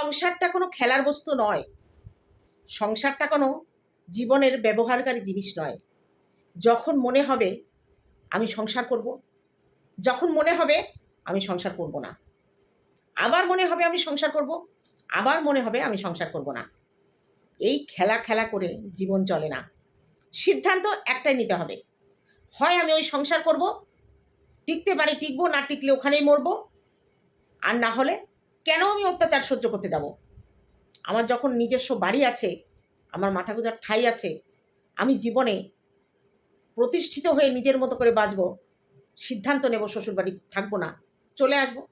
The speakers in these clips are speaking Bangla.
সংসারটা কোনো খেলার বস্তু নয়। সংসারটা কোনো জীবনের ব্যবহারকারী জিনিস নয়। যখন মনে হবে, আমি সংসার করব। যখন মনে হবে, আমি সংসার করব না। আবার মনে হবে, আমি সংসার করব। আবার মনে হবে, আমি সংসার করব না। এই খেলা খেলা করে জীবন চলে না। সিদ্ধান্ত একটাই নিতে হবে। হয় আমি ওই সংসার করব, টিকতে পারি, টিকবো, না টিকলে ওখানেই মরবো। আর না হলে কেন আমি অত্যাচার সহ্য করতে যাব? আমার যখন নিজস্ব বাড়ি আছে, আমার মাথা গোজার ঠাই আছে, আমি জীবনে প্রতিষ্ঠিত হয়ে নিজের মতো করে বাঁচব, সিদ্ধান্ত নেব শ্বশুরবাড়ি থাকব না, চলে আসব।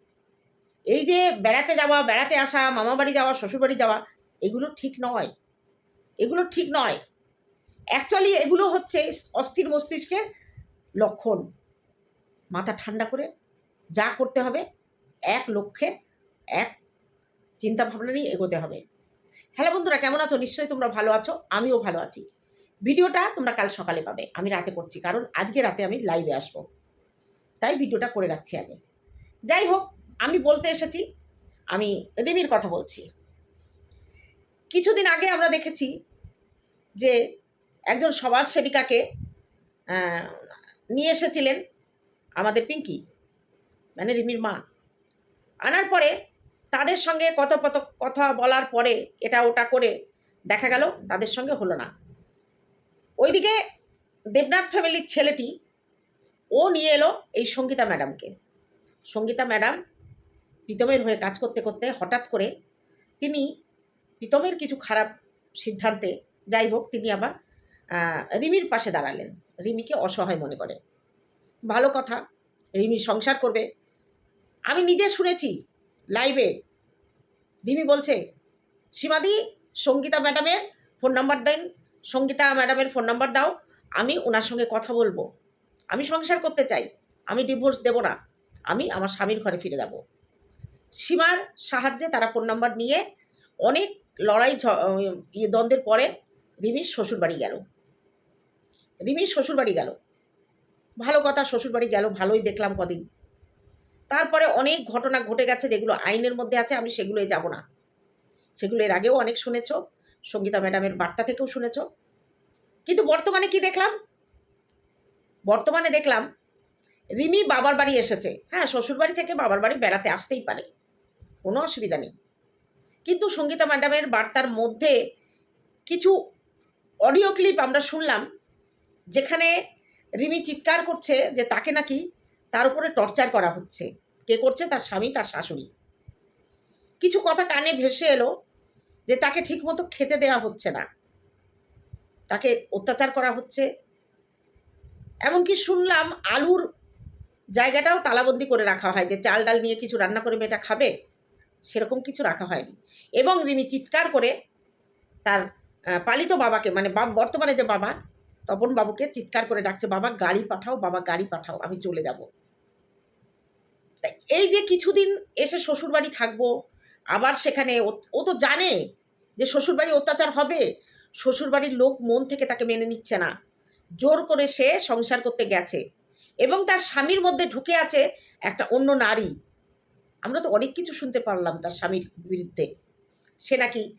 এই যে বেড়াতে যাওয়া, বেড়াতে আসা, মামা বাড়ি যাওয়া, শ্বশুরবাড়ি যাওয়া, এগুলো ঠিক নয়। এগুলো ঠিক নয়। অ্যাকচুয়ালি এগুলো হচ্ছে অস্থির মস্তিষ্কের লক্ষণ। মাথা ঠান্ডা করে যা করতে হবে এক লক্ষ্যে এক চিন্তা ভাবনা নিয়ে এগোতে হবে। হ্যালো বন্ধুরা, কেমন আছো? নিশ্চয়ই তোমরা ভালো আছো, আমিও ভালো আছি। ভিডিওটা তোমরা কাল সকালে পাবে, আমি রাতে করছি, কারণ আজকে রাতে আমি লাইভে আসব। তাই ভিডিওটা করে রাখছি আগে। যাই হোক, আমি বলতে এসেছি, আমি রিমির কথা বলছি। কিছুদিন আগে আমরা দেখেছি যে একজন সমাজ সেবিকাকে নিয়ে এসেছিলেন আমাদের পিঙ্কি মানে রিমির মা। আনার পরে তাদের সঙ্গে কত কত কথা বলার পরে এটা ওটা করে দেখা গেল তাদের সঙ্গে হলো না। ওইদিকে দেবনাথ ফ্যামিলির ছেলেটি, ও নিয়ে এলো এই সঙ্গীতা ম্যাডামকে। সঙ্গীতা ম্যাডাম প্রীতমের হয়ে কাজ করতে করতে হঠাৎ করে তিনি প্রীতমের কিছু খারাপ সিদ্ধান্তে যাই হোক তিনি আবার রিমির পাশে দাঁড়ালেন। রিমিকে অসহায় মনে করে। ভালো কথা, রিমি সংসার করবে। আমি নিজে শুনেছি লাইভে। রিমি বলছে, সীমাদি, সঙ্গীতা ম্যাডামের ফোন নাম্বার দেন। সঙ্গীতা ম্যাডামের ফোন নাম্বার দাও। আমি ওনার সঙ্গে কথা বলব। আমি সংসার করতে চাই। আমি ডিভোর্স দেব না। আমি আমার স্বামীর ঘরে ফিরে যাব। সীমার সাহায্যে তারা ফোন নাম্বার নিয়ে অনেক লড়াই ইয়ে দ্বন্দ্বের পরে রিমির শ্বশুরবাড়ি গেল। রিমির শ্বশুরবাড়ি গেল। ভালো কথা শ্বশুরবাড়ি গেল। ভালোই দেখলাম কদিন। তারপরে অনেক ঘটনা ঘটে গেছে যেগুলো আইনের মধ্যে আছে, আমি সেগুলোই যাব না। সেগুলো এর আগেও অনেক শুনেছ, সঙ্গীতা ম্যাডামের বার্তা থেকেও শুনেছ। কিন্তু বর্তমানে কি দেখলাম? বর্তমানে দেখলাম, রিমি বাবার বাড়ি এসেছে। হ্যাঁ শ্বশুর বাড়ি থেকে বাবার বাড়ি বেড়াতে আসতেই পারে। কোনো অসুবিধা নেই। কিন্তু সঙ্গীতা ম্যাডামের বার্তার মধ্যে কিছু অডিও ক্লিপ আমরা শুনলাম, যেখানে রিমি চিৎকার করছে যে তাকে নাকি তার উপরে টর্চার করা হচ্ছে। কে করছে? তার স্বামী, তার শাশুড়ি। কিছু কথা কানে ভেসে এলো যে তাকে ঠিকমতো খেতে দেওয়া হচ্ছে না। তাকে অত্যাচার করা হচ্ছে। এমনকি শুনলাম আলুর জায়গাটাও তালাবন্দি করে রাখা হয় যে চাল ডাল নিয়ে কিছু রান্না করে মেয়েটা খাবে, সেরকম কিছু রাখা হয়নি। এবং রিমি চিৎকার করে তার পালিত বাবাকে মানে বর্তমানে যে বাবা, তপন বাবুকে চিৎকার করে ডাকছে, বাবা, গাড়ি পাঠাও, বাবা, গাড়ি পাঠাও, আমি চলে যাব। তা এই যে কিছুদিন এসে শ্বশুরবাড়ি থাকব, আবার সেখানে ও- তো জানে যে শ্বশুরবাড়ি অত্যাচার হবে, শ্বশুরবাড়ির লোক মন থেকে তাকে মেনে নিচ্ছে না। জোর করে সে সংসার করতে গেছে এবং তার স্বামীর মধ্যে ঢুকে আছে একটা অন্য নারী। আমরা তো অনেক কিছু শুনতে পারলাম তার স্বামীর বিরুদ্ধে। সে নাকি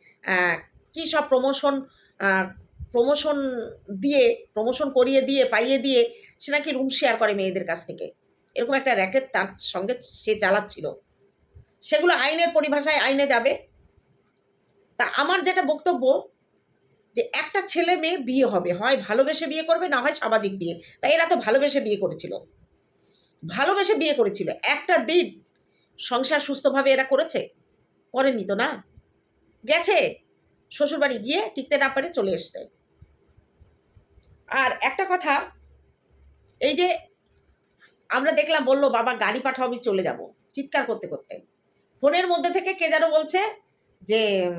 কী সব প্রমোশন প্রমোশন দিয়ে প্রমোশন করিয়ে দিয়ে, পাইয়ে দিয়ে সে নাকি রুম শেয়ার করে মেয়েদের কাছ থেকে। এরকম একটা র্যাকেট তার সঙ্গে সে চালাচ্ছিল। সেগুলো আইনের পরিভাষায় আইনে যাবে। তা আমার যেটা বক্তব্য যে একটা ছেলে মেয়ে বিয়ে হবে, হয় ভালোবেসে বিয়ে করবে না হয় সামাজিক বিয়ে। তাই এরা তো ভালোবেসে বিয়ে করেছিল। ভালোবেসে বিয়ে করেছিল। একটা দিন সংসার সুস্থভাবে এরা করেছে? করেনি তো না? গেছে। শ্বশুরবাড়ি গিয়ে টিকতে না পারে চলে এসছে। আর একটা কথা, এই যে আমরা দেখলাম বলল, বাবা, গাড়ি পাঠাও, আমি চলে যাব। চিৎকার করতে করতে। ফোনের মধ্যে থেকে কে যেন বলছে যে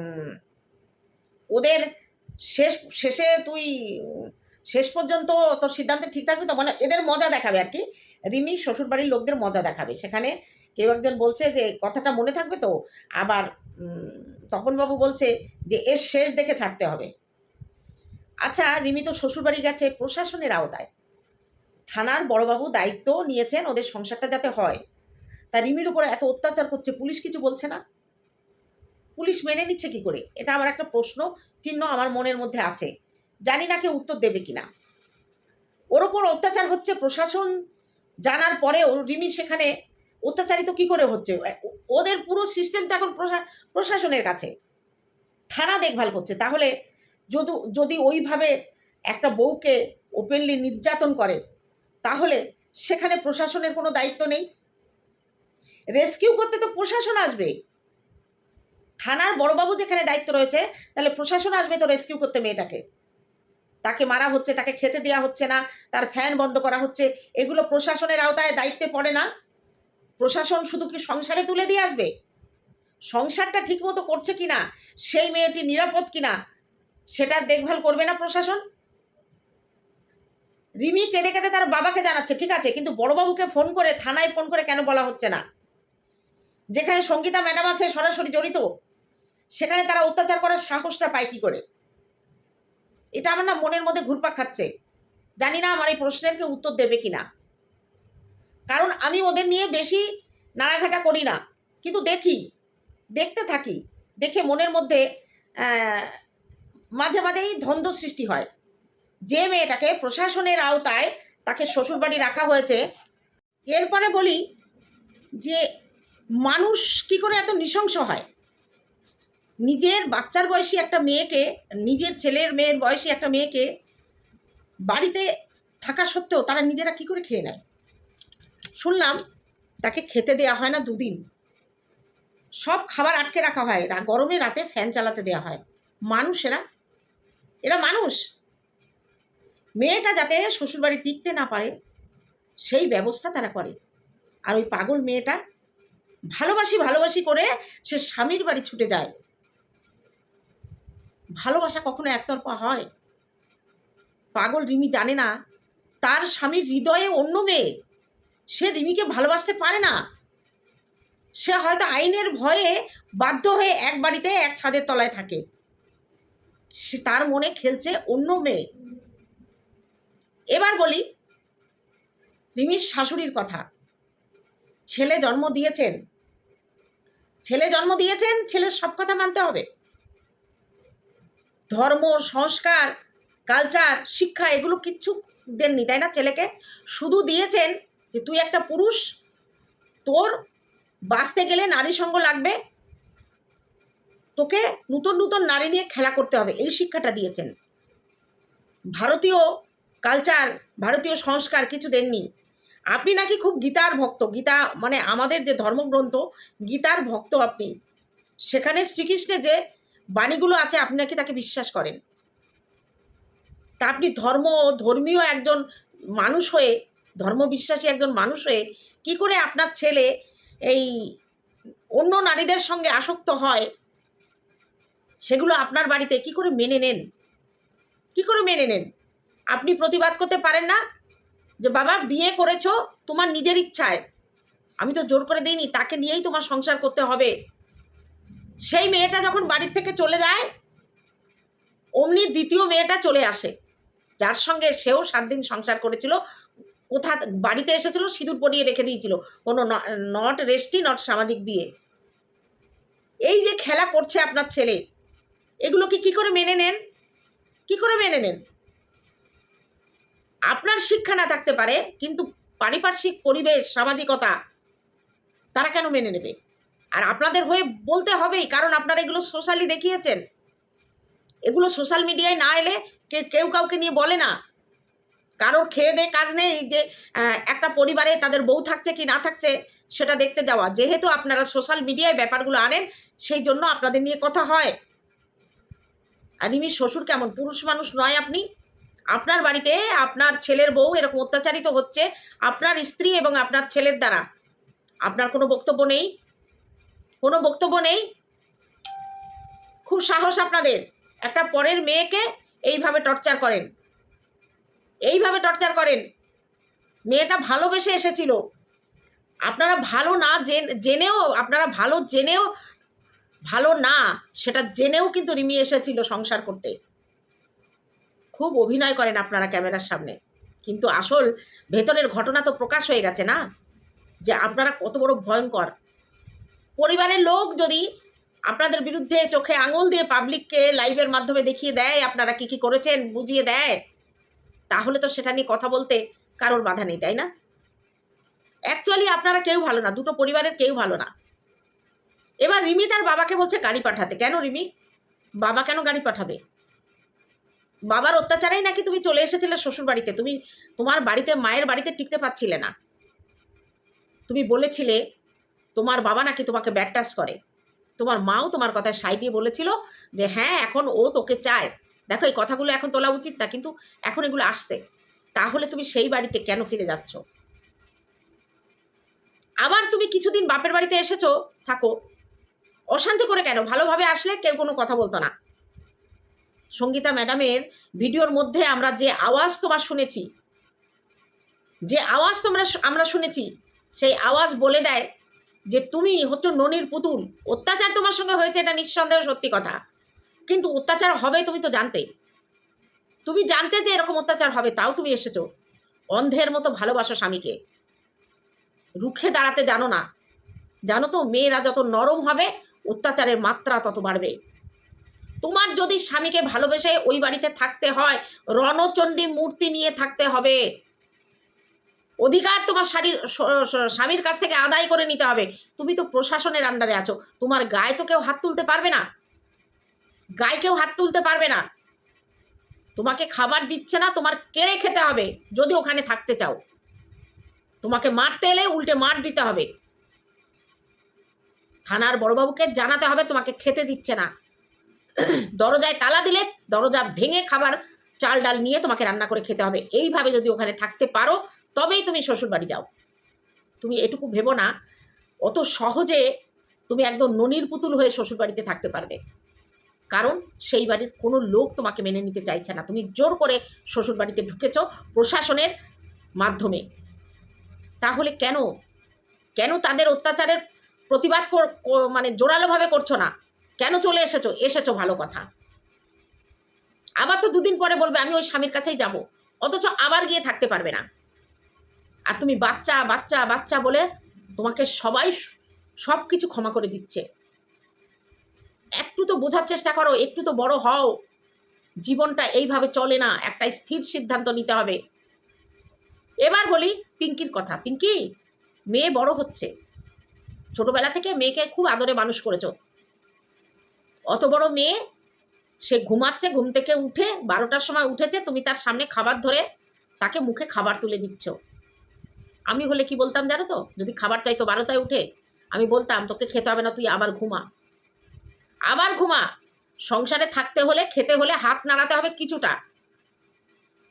ওদের শেষ, শেষে তুই, শেষ পর্যন্ত তোর সিদ্ধান্তে ঠিক থাকবে তো? মানে এদের মজা দেখাবে আর কি। রিমি শ্বশুরবাড়ির লোকদের মজা দেখাবে। সেখানে কেউ একজন বলছে যে, কথাটা মনে থাকবে তো? আবার তপনবাবু বলছে যে, এর শেষ দেখে ছাড়তে হবে। আচ্ছা রিমি তো শ্বশুরবাড়ি গেছে প্রশাসনের আওতায়। থানার বড়বাবু দায়িত্ব নিয়েছেন ওদের সংসারটা যাতে হয়। তা রিমির উপরে এত অত্যাচার করছে, পুলিশ কিছু বলছে না? পুলিশ মেনে নিচ্ছে কি করে? এটা আমার একটা প্রশ্ন, চিহ্ন আমার মনের মধ্যে আছে। জানি না কেউ উত্তর দেবে কিনা। ওর ওপর অত্যাচার হচ্ছে প্রশাসন জানার পরেও রিমি সেখানে অত্যাচারিত কি করে হচ্ছে? ওদের পুরো সিস্টেম তো এখন প্রশা- প্রশাসনের কাছে। থানা দেখভাল করছে। তাহলে যদি ওইভাবে একটা বউকে ওপেনলি নির্যাতন করে তাহলে সেখানে প্রশাসনের কোনো দায়িত্ব নেই? রেস্কিউ করতে তো প্রশাসন আসবে। থানার বড়বাবু যেখানে দায়িত্ব রয়েছে, তাহলে প্রশাসন আসবে তো রেস্কিউ করতে মেয়েটাকে। তাকে মারা হচ্ছে, তাকে খেতে দেওয়া হচ্ছে না, তার ফ্যান বন্ধ করা হচ্ছে, এগুলো প্রশাসনের আওতায় দায়িত্বে পড়ে না। প্রশাসন শুধু কি সংসারে তুলে দিয়ে আসবে? সংসারটা ঠিকমতো করছে কিনা? সেই মেয়েটি নিরাপদ কিনা? সেটার দেখভাল করবে না প্রশাসন? রিমি কেঁদে কেঁদে তার বাবাকে জানাচ্ছে, ঠিক আছে, কিন্তু বড়বাবুকে ফোন করে, থানায় ফোন করে কেন বলা হচ্ছে না? যেখানে সঙ্গীতা ম্যাডাম আছে, সরাসরি জড়িত, সেখানে তারা অত্যাচার করার সাহসটা পায় কি করে? এটা আমার না মনের মধ্যে ঘুরপাক খাচ্ছে। জানি না আমার এই প্রশ্নের কেউ উত্তর দেবে কি না কারণ আমি ওদের নিয়ে বেশি নাড়াঘাটা করি না। কিন্তু দেখি, দেখতে থাকি, দেখে মনের মধ্যে মাঝে মাঝেই দ্বন্দ্ব সৃষ্টি হয়। যে মেয়েটাকে প্রশাসনের আওতায় তাকে শ্বশুরবাড়ি রাখা হয়েছে, এরপরে বলি যে মানুষ কি করে এত নৃশংস হয়? নিজের বাচ্চার বয়সী একটা মেয়েকে, নিজের ছেলের মেয়ের বয়সী একটা মেয়েকে বাড়িতে থাকা সত্ত্বেও তারা নিজেরা কি করে খেয়ে নেয়? শুনলাম তাকে খেতে দেওয়া হয় না দুদিন। সব খাবার আটকে রাখা হয়, গরমে রাতে ফ্যান চালাতে দেওয়া হয়। মানুষেরা? এরা মানুষ? মেয়েটা যাতে শ্বশুরবাড়ি টিকতে না পারে, সেই ব্যবস্থা তারা করে। আর ওই পাগল মেয়েটা ভালোবাসি ভালোবাসি করে সে স্বামীর বাড়ি ছুটে যায়। ভালোবাসা কখনো একতরফা হয়। পাগল রিমি জানে না, তার স্বামীর হৃদয়ে অন্য মেয়ে, সে রিমিকে ভালোবাসতে পারে না। সে হয়তো আইনের ভয়ে বাধ্য হয়ে এক বাড়িতে এক ছাদের তলায় থাকে। সে তার মনে খেলছে অন্য মেয়ে। এবার বলি, রিমির শাশুড়ির কথা। ছেলে জন্ম দিয়েছেন। ছেলে জন্ম দিয়েছেন, ছেলের সব কথা মানতে হবে। ধর্ম, সংস্কার কালচার শিক্ষা, এগুলো কিচ্ছু দেননি, তাই না? ছেলেকে শুধু দিয়েছেন যে, তুই একটা পুরুষ, তোর বাঁচতে গেলে নারী সঙ্গ লাগবে। তোকে নতুন নতুন নারী নিয়ে খেলা করতে হবে। এই শিক্ষাটা দিয়েছেন। ভারতীয় কালচার, ভারতীয় সংস্কার কিছু দেননি। আপনি নাকি খুব গীতার ভক্ত। গীতা মানে আমাদের যে ধর্মগ্রন্থ, গীতার ভক্ত আপনি। সেখানে শ্রীকৃষ্ণের যে বাণীগুলো আছে, আপনি নাকি তাকে বিশ্বাস করেন। তা আপনি ধর্ম, ধর্মীয় একজন মানুষ হয়ে, ধর্মবিশ্বাসী একজন মানুষ হয়ে, কি করে আপনার ছেলে এই অন্য নারীদের সঙ্গে আসক্ত হয়, সেগুলো আপনার বাড়িতে কি করে মেনে নেন? কি করে মেনে নেন? আপনি প্রতিবাদ করতে পারেন না যে, বাবা, বিয়ে করেছ তোমার নিজের ইচ্ছায়। আমি তো জোর করে দিইনি, তাকে নিয়েই তোমার সংসার করতে হবে। সেই মেয়েটা যখন বাড়ির থেকে চলে যায়, অমনি দ্বিতীয় মেয়েটা চলে আসে, যার সঙ্গে সেও সাত দিন সংসার করেছিল, কোথা বাড়িতে এসেছিল, সিঁদুর পরিয়ে রেখে দিয়েছিল, কোনো নট রেস্টি, নট সামাজিক বিয়ে। এই যে খেলা করছে আপনার ছেলে, এগুলো কি কি করে মেনে নেন? কি করে মেনে নেন? আপনার শিক্ষা না থাকতে পারে, কিন্তু পারিপার্শ্বিক পরিবেশ, সামাজিকতা, তারা কেন মেনে নেবে? আর আপনাদের হয়ে বলতে হবেই, কারণ আপনারা এগুলো সোশ্যালি দেখিয়েছেন। এগুলো সোশ্যাল মিডিয়ায় না এলে কেউ কাউকে নিয়ে বলে না। কারোর খেয়ে দে, কাজ নেই যে একটা পরিবারে তাদের বউ থাকছে কি না থাকছে, সেটা দেখতে যাওয়া। যেহেতু আপনারা সোশ্যাল মিডিয়ায় ব্যাপারগুলো আনেন, সেই জন্য আপনাদের নিয়ে কথা হয়। আর রিমির শ্বশুর কেমন? পুরুষ মানুষ নয় আপনি? আপনার বাড়িতে আপনার ছেলের বউ এরকম অত্যাচারিত হচ্ছে আপনার স্ত্রী এবং আপনার ছেলের দ্বারা। আপনার কোনো বক্তব্য নেই? কোনো বক্তব্য নেই? খুব সাহস আপনাদের। একটা পরের মেয়েকে এইভাবে টর্চার করেন। এইভাবে টর্চার করেন। মেয়েটা ভালোবেসে এসেছিল। আপনারা ভালো না জেন- জেনেও, আপনারা ভালো জেনেও, ভালো না, সেটা জেনেও কিন্তু রিমি এসেছিল সংসার করতে। খুব অভিনয় করেন আপনারা ক্যামেরার সামনে। কিন্তু আসল ভেতরের ঘটনা তো প্রকাশ হয়ে গেছে না? যে আপনারা কত বড় ভয়ঙ্কর। পরিবারের লোক যদি আপনাদের বিরুদ্ধে চোখে আঙুল দিয়ে পাবলিককে লাইভের মাধ্যমে দেখিয়ে দেয়, আপনারা কি কি করেছেন বুঝিয়ে দেয়, তাহলে তো সেটা নিয়ে কথা বলতে কারোর বাধা নেই, তাই না? অ্যাকচুয়ালি আপনারা কেউ ভালো না, দুটো পরিবারের কেউ ভালো না। এবার রিমি তার বাবাকে বলছে গাড়ি পাঠাতে। কেন রিমি? বাবা কেন গাড়ি পাঠাবে? বাবার অত্যাচারেই নাকি তুমি চলে এসেছিলে শ্বশুর বাড়িতে তুমি তোমার বাড়িতে, মায়ের বাড়িতে টিকতে পারছিলে না। তুমি বলেছিলে, তোমার বাবা নাকি তোমাকে টাচ করে। তোমার মাও তোমার কথায় সাই দিয়ে বলেছিল যে হ্যাঁ এখন ও তোকে চায়। দেখো, এই কথাগুলো এখন তোলা উচিত না, কিন্তু এখন এগুলো আসছে। তাহলে তুমি সেই বাড়িতে কেন ফিরে যাচ্ছ? আবার তুমি কিছুদিন বাপের বাড়িতে এসেছ, থাকো। অশান্তি করে কেন? ভালোভাবে আসলে কেউ কোনো কথা বলতো না। সঙ্গীতা ম্যাডামের ভিডিওর মধ্যে আমরা যে আওয়াজ তোমার শুনেছি, যে আওয়াজ তোমরা আমরা শুনেছি, সেই আওয়াজ বলে দেয় যে তুমি হচ্ছে ননির পুতুল। অত্যাচার তোমার সঙ্গে হয়েছে এটা নিঃসন্দেহ সত্যি কথা। কিন্তু অত্যাচার হবে তুমি তো জানতে। তুমি জানতে যে এরকম অত্যাচার হবে, তাও তুমি এসেছ। অন্ধের মতো ভালোবাসো স্বামীকে। রুখে দাঁড়াতে জানো না। জানো তো মেয়েরা যত নরম হবে, অত্যাচারের মাত্রা তত বাড়বে। তোমার যদি স্বামীকে ভালোবেসে ওই বাড়িতে থাকতে হয়, রণচণ্ডী মূর্তি নিয়ে থাকতে হবে। অধিকার তোমার শাড়ির স্বামীর কাছ থেকে আদায় করে নিতে হবে। তুমি তো প্রশাসনের আন্ডারে আছো। তোমার গায়ে তো কেউ হাত তুলতে পারবে না। গায়ে কেউ হাত তুলতে পারবে না। তোমাকে খাবার দিচ্ছে না, তোমার কেড়ে খেতে হবে, যদি ওখানে থাকতে চাও। তোমাকে মারতে এলে উল্টে মার দিতে হবে। থানার বড়বাবুকে জানাতে হবে, তোমাকে খেতে দিচ্ছে না। দরজায় তালা দিলে দরজা ভেঙে খাবার, চাল ডাল নিয়ে তোমাকে রান্না করে খেতে হবে। এইভাবে যদি ওখানে থাকতে পারো, তবেই তুমি শ্বশুর বাড়ি যাও। তুমি এটুকু ভেবো না, অত সহজে তুমি একদম ননির পুতুল হয়ে শ্বশুর বাড়িতে থাকতে পারবে। কারণ সেই বাড়ির কোনো লোক তোমাকে মেনে নিতে চাইছে না। তুমি জোর করে শ্বশুর বাড়িতে ঢুকেছ প্রশাসনের মাধ্যমে। তাহলে কেন? কেন তাদের অত্যাচারের প্রতিবাদ মানে জোরালোভাবে করছ না? কেন চলে এসেছ? এসেছ ভালো কথা। আবার তো দুদিন পরে বলবে, আমি ওই স্বামীর কাছেই যাব। অথচ আবার গিয়ে থাকতে পারবে না। আর তুমি বাচ্চা বাচ্চা বাচ্চা বলে তোমাকে সবাই সব কিছু ক্ষমা করে দিচ্ছে। একটু তো বোঝার চেষ্টা করো, একটু তো বড় হও। জীবনটা এইভাবে চলে না, একটা স্থির সিদ্ধান্ত নিতে হবে। এবার বলি পিঙ্কির কথা। পিঙ্কি, মেয়ে বড় হচ্ছে। ছোটবেলা থেকে মেয়েকে খুব আদরে মানুষ করেছ। অত বড় মেয়ে, সে ঘুমাচ্ছে, ঘুম থেকে উঠে বারোটার সময় উঠেছে, তুমি তার সামনে খাবার ধরে তাকে মুখে খাবার তুলে দিচ্ছ। আমি হলে কি বলতাম জানো তো? যদি খাবার চাইতো বারোটায় উঠে, আমি বলতাম, তোকে খেতে হবে না, তুই আবার ঘুমা। আবার ঘুমা। সংসারে থাকতে হলে, খেতে হলে হাত নাড়াতে হবে কিছুটা।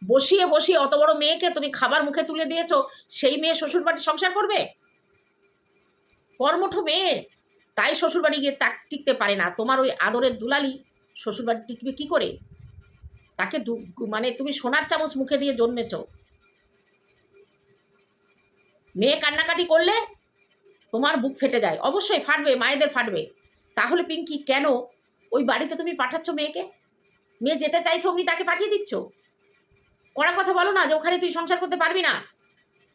বসিয়ে বসিয়ে অত বড় মেয়েকে তুমি খাবার মুখে তুলে দিয়েছ, সেই মেয়ে শ্বশুর বাড়ি সংসার করবে? কর্মঠ মেয়ে। তাই শ্বশুরবাড়ি গিয়ে তাক টিকতে পারে না। তোমার ওই আদরের দুলালি শ্বশুরবাড়ি টিকবে কি করে? তাকে মানে তুমি সোনার চামচ মুখে দিয়ে জন্মেছ। মেয়ে কান্নাকাটি করলে তোমার বুক ফেটে যায়। অবশ্যই ফাটবে, মায়েদের ফাটবে। তাহলে পিঙ্কি, কেন ওই বাড়িতে তুমি পাঠাচ্ছ মেয়েকে? মেয়ে যেতে চাইছো অমনি তাকে পাঠিয়ে দিচ্ছ? কড়া কথা বলো না যে ওখানে তুই সংসার করতে পারবি না।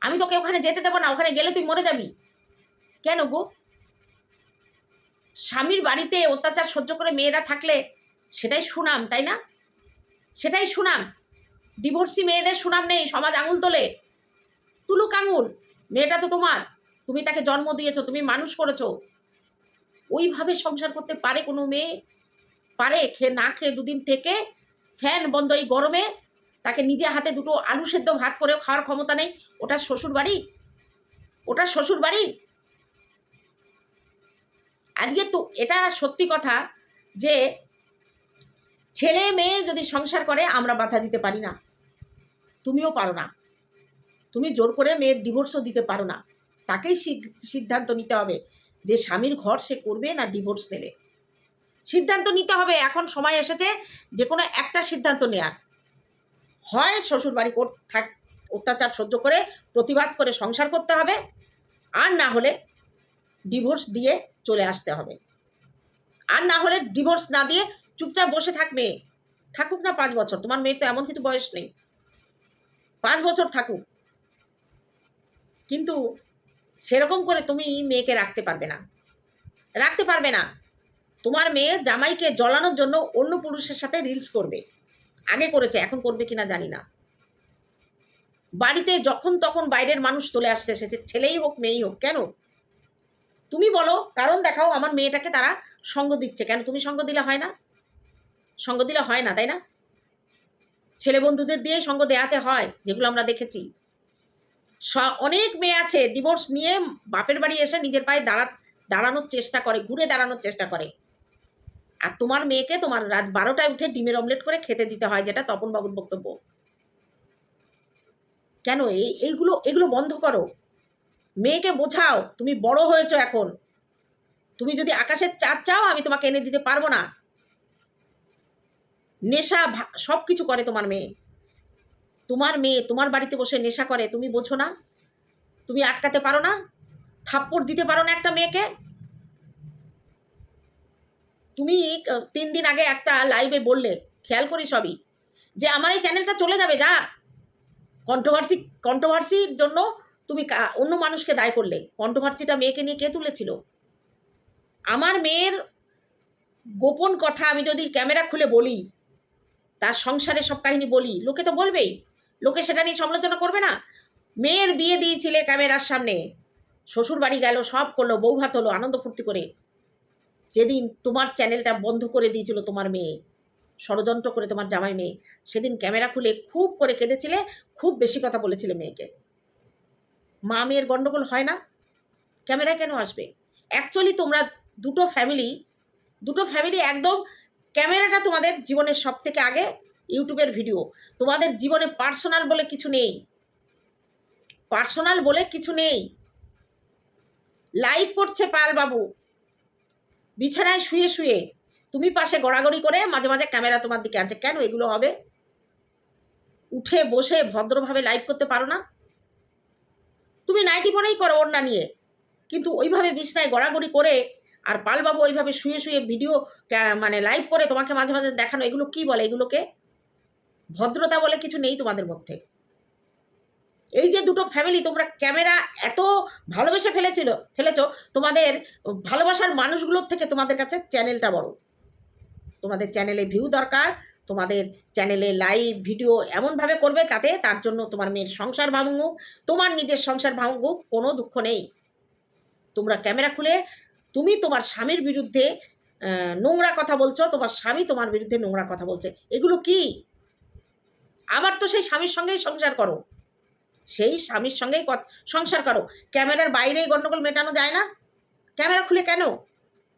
আমি তোকে ওখানে যেতে দেবো না, ওখানে গেলে তুই মরে যাবি। কেন গো? স্বামীর বাড়িতে অত্যাচার সহ্য করে মেয়েরা থাকলে সেটাই সুনাম, তাই না? সেটাই সুনাম। ডিভোর্সি মেয়েদের সুনাম নেই, সমাজ আঙুল তোলে। তুলুক আঙুল, মেয়েটা তো তোমার। তুমি তাকে জন্ম দিয়েছ, তুমি মানুষ করেছ। ওইভাবে সংসার করতে পারে কোনো মেয়ে? পারে, খেয়ে না খেয়ে দুদিন থেকে ফ্যান বন্ধ এই গরমে। তাকে নিজে হাতে দুটো আলু সেদ্ধ ভাত করেও খাওয়ার ক্ষমতা নেই। ওটা শ্বশুর বাড়ি ওটা শ্বশুর বাড়ি আজকে তো এটা সত্যি কথা যে ছেলে মেয়ে যদি সংসার করে, আমরা বাধা দিতে পারি না। তুমিও পারো না। তুমি জোর করে মেয়ের ডিভোর্সও দিতে পারো না। তাকেই সিদ- সিদ্ধান্ত নিতে হবে যে স্বামীর ঘর সে করবে না ডিভোর্স দেবে সিদ্ধান্ত নিতে হবে। এখন সময় এসেছে যে কোনো একটা সিদ্ধান্ত নেওয়ার হয় শ্বশুর বাড়ি কর- থাক, অত্যাচার সহ্য করে, প্রতিবাদ করে সংসার করতে হবে, আর না হলে ডিভোর্স দিয়ে চলে আসতে হবে। আর না হলে ডিভোর্স না দিয়ে চুপচাপ বসে থাকবে থাকুক না পাঁচ বছর। তোমার মেয়ের তো এমন কিছু বয়স নেই। পাঁচ বছর থাকুক। কিন্তু সেরকম করে তুমি মেয়েকে রাখতে পারবে না। রাখতে পারবে না। তোমার মেয়ে জামাইকে জ্বলানোর জন্য অন্য পুরুষের সাথে রিলস করবে। আগে করেছে, এখন করবে কিনা জানি না। বাড়িতে যখন তখন বাইরের মানুষ চলে আসছে, সে ছেলেই হোক, মেয়েই হোক, কেন? তুমি বলো, কারণ দেখাও আমার মেয়েটাকে তারা সঙ্গ দিচ্ছে। কেন তুমি সঙ্গ দিলে হয় না? সঙ্গ দিলে হয় না, তাই না? ছেলে বন্ধুদের দিয়ে সঙ্গ দেয়াতে হয়, যেগুলো আমরা দেখেছি। অনেক মেয়ে আছে ডিভোর্স নিয়ে বাপের বাড়ি এসে নিজের পায়ে দাঁড়া, দাঁড়ানোর চেষ্টা করে, ঘুরে দাঁড়ানোর চেষ্টা করে। আর তোমার মেয়েকে তোমার রাত বারোটায় উঠে ডিমের অমলেট করে খেতে দিতে হয়, যেটা তপনবাবুর বক্তব্য। কেন? এই এইগুলো, এগুলো বন্ধ করো। মেয়েকে বোঝাও, তুমি বড় হয়েছো এখন। তুমি যদি আকাশের চাঁদ চাও, আমি তোমাকে এনে দিতে পারব না। নেশা সব কিছু করে তোমার মেয়ে। তোমার মেয়ে তোমার বাড়িতে বসে নেশা করে, তুমি বোঝো না। তুমি আটকাতে পারো না। থাপ্পড় দিতে পারো না একটা মেয়েকে। তুমি তিন দিন আগে একটা লাইভে বললে, খেয়াল করি সবই যে আমার এই চ্যানেলটা চলে যাবে, যা। কন্ট্রোভার্সি কন্ট্রোভার্সির জন্য তুমি অন্য মানুষকে দায় করলে। কন্ট্রোভার্সিটা মেয়েকে নিয়ে কে তুলেছিল? আমার মেয়ের গোপন কথা আমি যদি ক্যামেরা খুলে বলি, তার সংসারে সব কাহিনী বলি, লোকে তো বলবেই। লোকে সেটা নিয়ে সমালোচনা করবে না। মেয়ের বিয়ে দিয়েছিলে ক্যামেরার সামনে। শ্বশুর বাড়ি গেল, সব করল, বউ ভাত হলো, আনন্দ ফুর্তি করে। যেদিন তোমার চ্যানেলটা বন্ধ করে দিয়েছিল তোমার মেয়ে, ষড়যন্ত্র করে তোমার জামাই মেয়ে, সেদিন ক্যামেরা খুলে খুব করে কেঁদেছিলে, খুব বেশি কথা বলেছিলে মেয়েকে। মা মেয়ের গণ্ডগোল হয় না? ক্যামেরায় কেন আসবে? অ্যাকচুয়ালি তোমরা দুটো ফ্যামিলি দুটো ফ্যামিলি একদম ক্যামেরাটা তোমাদের জীবনের সব থেকে আগে ইউটিউবের ভিডিও তোমাদের জীবনে পার্সোনাল বলে কিছু নেই। পার্সোনাল বলে কিছু নেই। লাইভ করছে পাল বাবু বিছানায় শুয়ে শুয়ে। তুমি পাশে গড়াগড়ি করে মাঝে মাঝে ক্যামেরা তোমার দিকে আছে কেন এগুলো হবে? উঠে বসে ভদ্রভাবে লাইভ করতে পারো না? তুমি নাইটি পরেই করো ওড়না নিয়ে। কিন্তু ওইভাবে বিছনায় গড়াগড়ি করে আর পালবাবু ওইভাবে শুয়ে শুয়ে ভিডিও মানে লাইভ করে তোমাকে মাঝে মাঝে দেখানো, এগুলো কি বলে এগুলোকে? ভদ্রতা বলে কিছু নেই তোমাদের মধ্যে। এই যে দুটো ফ্যামিলি তোমরা ক্যামেরা এত ভালোবেসে ফেলেছিল, ফেলেছো, তোমাদের ভালোবাসার মানুষগুলোর থেকে তোমাদের কাছে চ্যানেলটা বড়। তোমাদের চ্যানেলে ভিউ দরকার তোমাদের চ্যানেলে লাইভ ভিডিও এমনভাবে করবে তাতে তার জন্য তোমার মেয়ের সংসার ভাঙুক, তোমার নিজের সংসার ভাঙুক, কোনো দুঃখ নেই। তোমরা ক্যামেরা খুলে তুমি তোমার স্বামীর বিরুদ্ধে নোংরা কথা বলছো, তোমার স্বামী তোমার বিরুদ্ধে নোংরা কথা বলছে। এগুলো কি? আবার তো সেই স্বামীর সঙ্গেই সংসার করো। সেই স্বামীর সঙ্গেই সংসার করো। ক্যামেরার বাইরেই গণ্ডগোল মেটানো যায় না। ক্যামেরা খুলে কেন?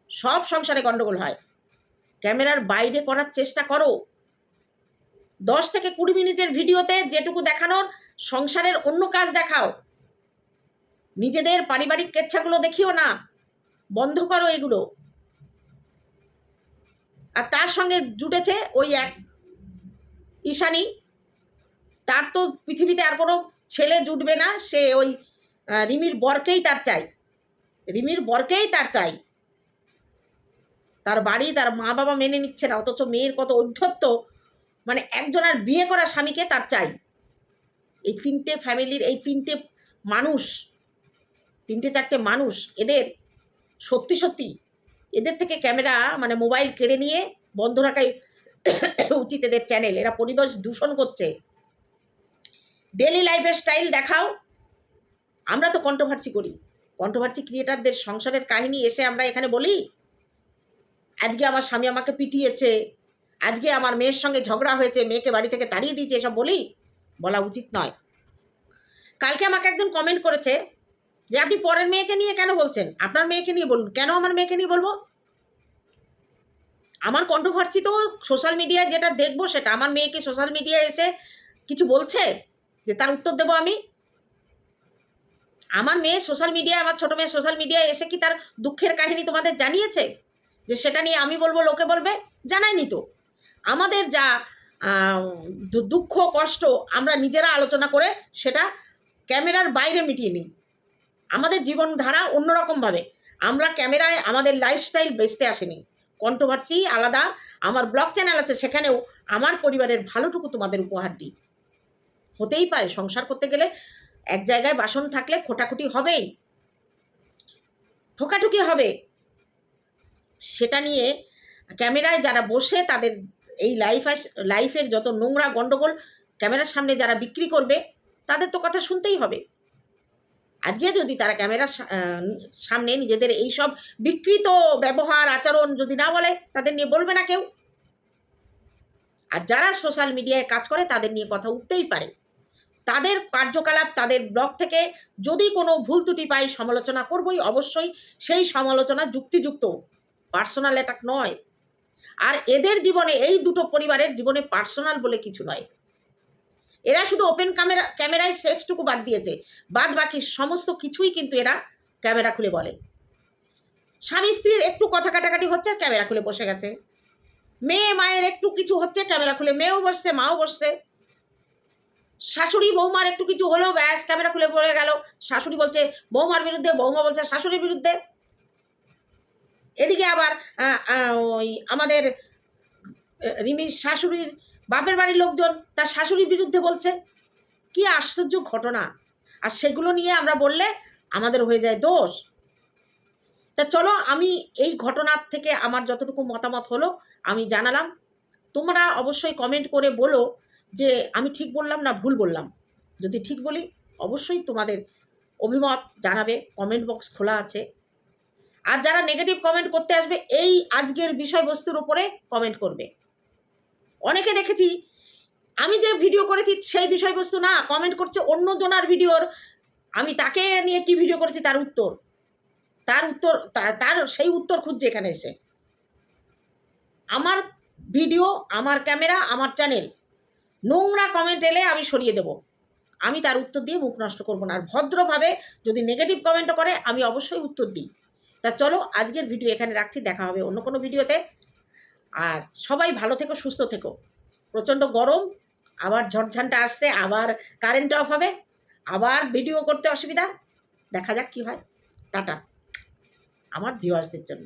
সব সংসারে গণ্ডগোল হয়। ক্যামেরার বাইরে করার চেষ্টা করো। দশ থেকে কুড়ি মিনিটের ভিডিওতে যেটুকু দেখানোর, সংসারের অন্য কাজ দেখাও। নিজেদের পারিবারিক কেচ্ছাগুলো দেখিও না। বন্ধ করো এগুলো। আর তার সঙ্গে জুটেছে ওই এক ঈশানী। তার তো পৃথিবীতে আর কোনো ছেলে জুটবে না, সে ওই রিমির বরকেই তার চাই। রিমির বরকেই তার চাই। তার বাড়ি তার মা বাবা মেনে নিচ্ছে না, অথচ মেয়ের কত ঔদ্ধত্য। মানে একজন আর বিয়ে করা স্বামীকে তার চাই। এই তিনটে ফ্যামিলির এই তিনটে মানুষ, তিনটে চারটে মানুষ, এদের সত্যি সত্যি, এদের থেকে ক্যামেরা মানে মোবাইল কেড়ে নিয়ে বন্ধ রাখাই উচিত এদের চ্যানেল এরা পরিবেশ দূষণ করছে। ডেলি লাইফের স্টাইল দেখাও। আমরা তো কন্ট্রোভার্সি করি। কন্ট্রোভার্সি ক্রিয়েটারদের সংসারের কাহিনী এসে আমরা এখানে বলি, আজকে আমার স্বামী আমাকে পিটিয়েছে। আজকে আমার মেয়ের সঙ্গে ঝগড়া হয়েছে, মেয়েকে বাড়ি থেকে তাড়িয়ে দিয়েছে, এসব বলি? বলা উচিত নয়। কালকে আমাকে একজন কমেন্ট করেছে যে, আপনি পরের মেয়েকে নিয়ে কেন বলছেন? আপনার মেয়েকে নিয়ে বলুন, কেন আমার মেয়েকে নিয়ে বলব? আমার কন্ট্রোভার্সি তো সোশ্যাল মিডিয়ায় যেটা দেখব সেটা। আমার মেয়েকে সোশ্যাল মিডিয়ায় এসে কিছু বলছে যে, তার উত্তর দেবো আমি? আমার মেয়ে সোশ্যাল মিডিয়ায় আমার ছোটো মেয়ে সোশ্যাল মিডিয়ায় এসে কি তার দুঃখের কাহিনী তোমাদের জানিয়েছে? যে, সেটা নিয়ে আমি বলব, লোকে বলবে? জানায়নি তো। আমাদের যা দুঃখ, কষ্ট আমরা নিজেরা আলোচনা করে সেটা ক্যামেরার বাইরে মিটিয়ে নিই। আমাদের জীবনধারা অন্যরকমভাবে। আমরা ক্যামেরায় আমাদের লাইফস্টাইল বেচতে আসেনি। কন্ট্রোভার্সি আলাদা। আমার ব্লগ চ্যানেল আছে, সেখানেও আমার পরিবারের ভালোটুকু তোমাদের উপহার দিই। হতেই পারে, সংসার করতে গেলে এক জায়গায় বাসন থাকলে খোটাখুটি হবেই। ঠোকাঠুকি হবে। সেটা নিয়ে ক্যামেরায় যারা বসে তাদের এই লাইফ লাইফের যত নোংরা গণ্ডগোল ক্যামেরার সামনে যারা বিক্রি করবে, তাদের তো কথা শুনতেই হবে। আজকে যদি তারা ক্যামেরার সামনে নিজেদের এই সব বিকৃত ব্যবহার, আচরণ যদি না বলে, তাদের নিয়ে বলবে না কেউ। আর যারা সোশ্যাল মিডিয়ায় কাজ করে, তাদের নিয়ে কথা উঠতেই পারে। তাদের কার্যকলাপ, তাদের ব্লগ থেকে যদি কোনো ভুল ত্রুটি পাই, সমালোচনা করবই অবশ্যই। সেই সমালোচনা যুক্তিযুক্ত। পার্সোনাল অ্যাটাক নয়। আর এদের জীবনে, এই দুটো পরিবারের জীবনে পার্সোনাল বলে কিছু নয়। এরা শুধু ওপেন ক্যামেরা, ক্যামেরায় সেক্সটুকু বাদ দিয়েছে। বাদ বাকি সমস্ত কিছুই কিন্তু এরা ক্যামেরা খুলে বলে। স্বামী স্ত্রীর একটু কথা কাটাকাটি হচ্ছে, ক্যামেরা খুলে বসে গেছে। মেয়ে, মায়ের একটু কিছু হচ্ছে, ক্যামেরা খুলে। মেয়েও বসছে, মাও বসছে। শাশুড়ি, বৌমার একটু কিছু হলেও ব্যাস, ক্যামেরা খুলে পড়ে গেল। শাশুড়ি বলছে, বৌমার বিরুদ্ধে, বৌমা বলছে, শাশুড়ির বিরুদ্ধে। এদিকে আবার ওই আমাদের রিমির শাশুড়ির বাপের বাড়ির লোকজন তার শাশুড়ির বিরুদ্ধে বলছে। কি আশ্চর্য ঘটনা। আর সেগুলো নিয়ে আমরা বললে আমাদের হয়ে যায় দোষ। তা চলো, আমি এই ঘটনার থেকে আমার যতটুকু মতামত হলো, আমি জানালাম। তোমরা অবশ্যই কমেন্ট করে বলো যে, আমি ঠিক বললাম না ভুল বললাম। যদি ঠিক বলি, অবশ্যই তোমাদের অভিমত জানাবে। কমেন্ট বক্স খোলা আছে। আর যারা নেগেটিভ কমেন্ট করতে আসবে, এই আজকের বিষয়বস্তুর উপরে কমেন্ট করবে। অনেকে দেখেছি, আমি যে ভিডিও করেছি সেই বিষয়বস্তু না কমেন্ট করছে অন্য জনার ভিডিওর আমি তাকে নিয়ে কি ভিডিও করেছি? তার উত্তর। তার উত্তর তার সেই উত্তর খুঁজছে এখানে এসে। আমার ভিডিও আমার ক্যামেরা আমার চ্যানেল নোংরা কমেন্ট এলে আমি সরিয়ে দেব। আমি তার উত্তর দিয়ে মুখ নষ্ট করব না। আর ভদ্রভাবে যদি নেগেটিভ কমেন্টও করে, আমি অবশ্যই উত্তর দিই। তা চলো আজকের ভিডিও এখানে রাখছি, দেখা হবে অন্য কোনো ভিডিওতে আর সবাই ভালো থেকো, সুস্থ থেকো। প্রচণ্ড গরম, আবার ঝড়ঝানটা আসছে, আবার কারেন্ট অফ হবে, আবার ভিডিও করতে অসুবিধা। দেখা যাক কি হয়। টাটা। আমার ভিউয়ার্সদের জন্য।